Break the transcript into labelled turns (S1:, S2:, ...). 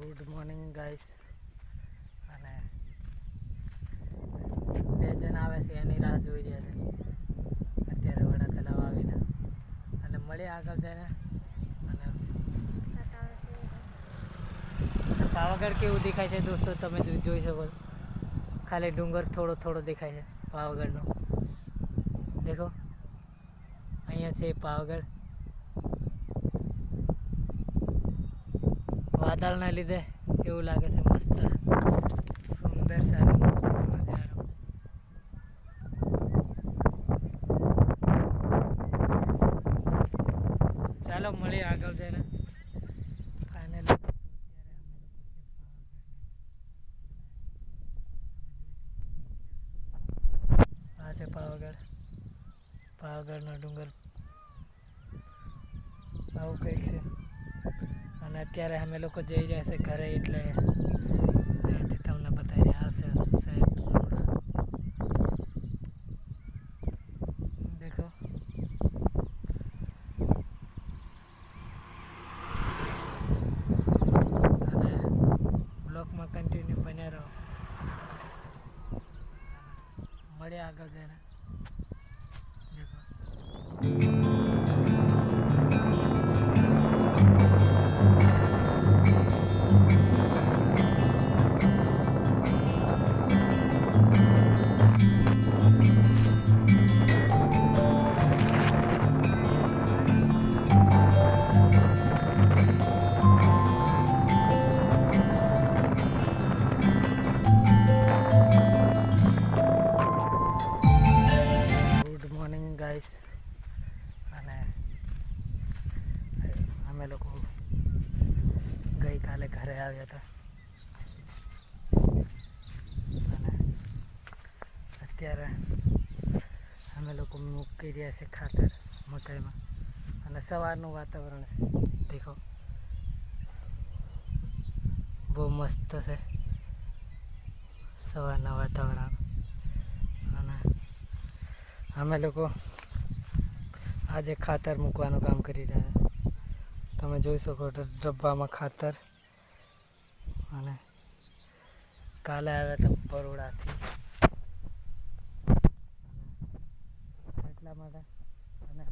S1: Good morning guys અને બે જણ આવે છે, એની રાહ જોઈ રહ્યા છે. અત્યારે વડા તળાવ આવીને. અને મળીએ આગળ જઈને. અને પાવાગઢ કેવું દેખાય છે દોસ્તો? તમે જોઈ શકો. ખાલી ડુંગર થોડો થોડો દેખાય છે, પાવાગઢનો. દેખો. અહીંયા છે પાવાગઢ. વાદળના લીધે એવું લાગે છે મસ્ત. સુંદર સારું નજારો. ચાલો મળીએ આગળ જઈને. આ છે પાવાગઢ. પાવાગઢનો ડુંગર. આવું કંઈક છે. અત્યારે અમે લોકો જઈ રહ્યા છે ઘરે એટલે તમને બતાવી રહ્યા છે દેખો. અને બ્લોકમાં કન્ટિન્યુ બન્યા રહો. મળ્યા આગળ જઈને. દેખો. ગઈકાલે ઘરે આવ્યા હતા. અને અત્યારે અમે લોકો મૂકી રહ્યા છે ખાતર મકાઈમાં અને સવારનું વાતાવરણ છે. દેખો. બહુ મસ્ત છે. સવારના વાતાવરણ. અને અમે લોકો આજે ખાતર મૂકવાનું કામ કરી રહ્યા તમે જોઈ શકો તો ડબ્બામાં ખાતર અને કાલે આવ્યા હતા બરોડાથી. એટલા માટે. અને